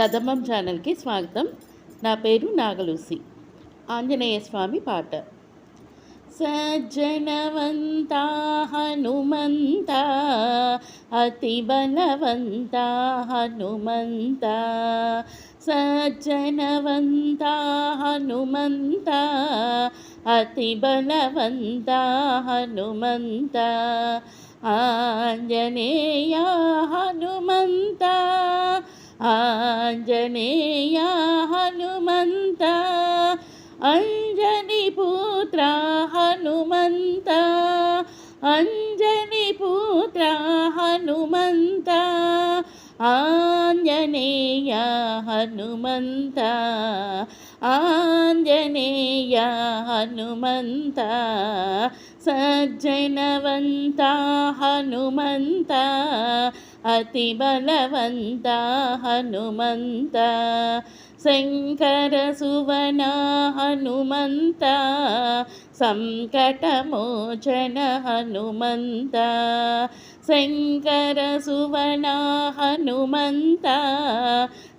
కదంబం ఛానల్కి స్వాగతం. నా పేరు నాగలూసి. ఆంజనేయ స్వామి పాట. సజ్జనవంత హనుమంత అతి బలవంత హనుమంత. సజ్జనవంత హనుమంత అతి బలవంత హనుమంత. ఆంజనేయ హనుమంతా ఆంజనేయ హనుమంత అంజని పుత్ర హనుమంత అంజని పుత్ర హనుమంత ఆంజనేయ హనుమంత ఆంజనేయ హనుమంత సజ్జనవంత హనుమంత అతి బలవంత హనుమంత. శంకర సువన హనుమంత. సంకటమోచన హనుమంత. శంకర సువన హనుమంత.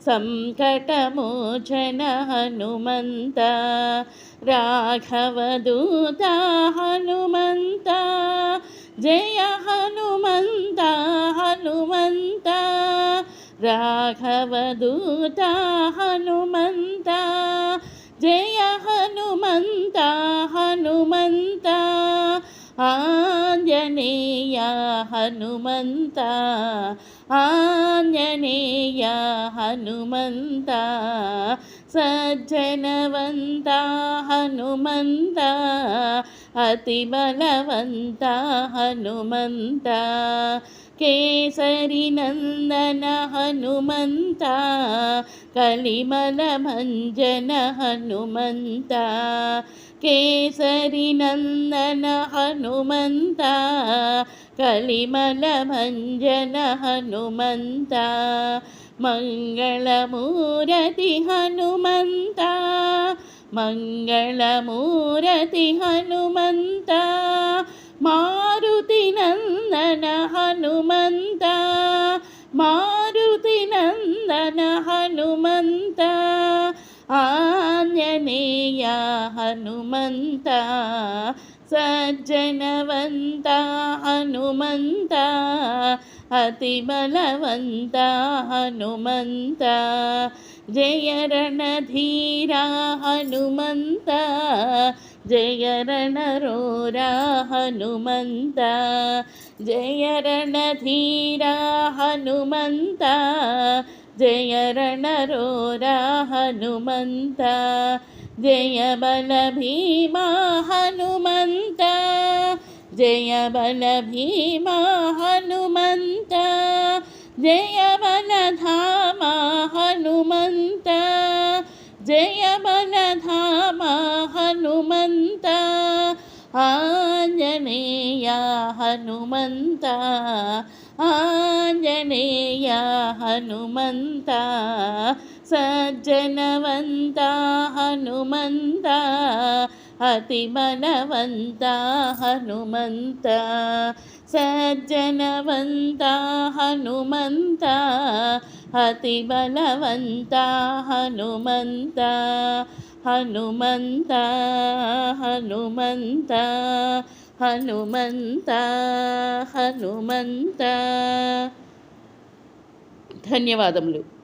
సంకటమోచన హనుమంత. రాఘవదూత హనుమంత. జయ హనుమంత హనుమంత. రాఘవదూత హనుమంత. జయ హనుమంత హనుమంత. ఆంజనేయ హనుమంత. ఆంజనేయ హనుమంత. సజ్జనవంత హనుమంత. అతి బలవంత హనుమంత. కేసరి నందన హనుమంత. కలిమల భంజన హనుమంత. కేసరి నందన హనుమంత. కలిమల భంజన హనుమంత. మంగళమూరతి హనుమంత. మంగళమూరతి హనుమంత మారుతి నందన హనుమంత మారుతి నందన హనుమంత ఆంజనేయ హనుమంత సజ్జనవంత హనుమంత అతి బలవంత హనుమంత. జయ రణధీరా హనుమంత. జయ రణరోరా హనుమంత. జయ రణధీరా హనుమంత. జయ రణరోరా హనుమంత. జయ బల భీమా హనుమంత. జయ బల భీమా హనుమంత జయ బల ధామ హనుమంత జయ బల ధామ హనుమంత ఆంజనేయ హనుమంత ఆంజనేయ హనుమంత సజ్జనవంత హనుమంత అతి బలవంత హనుమంత సజ్జనవంత హనుమంత అతి బలవంత హనుమంత హనుమంత హనుమంత హనుమంత హనుమంత. ధన్యవాదములు.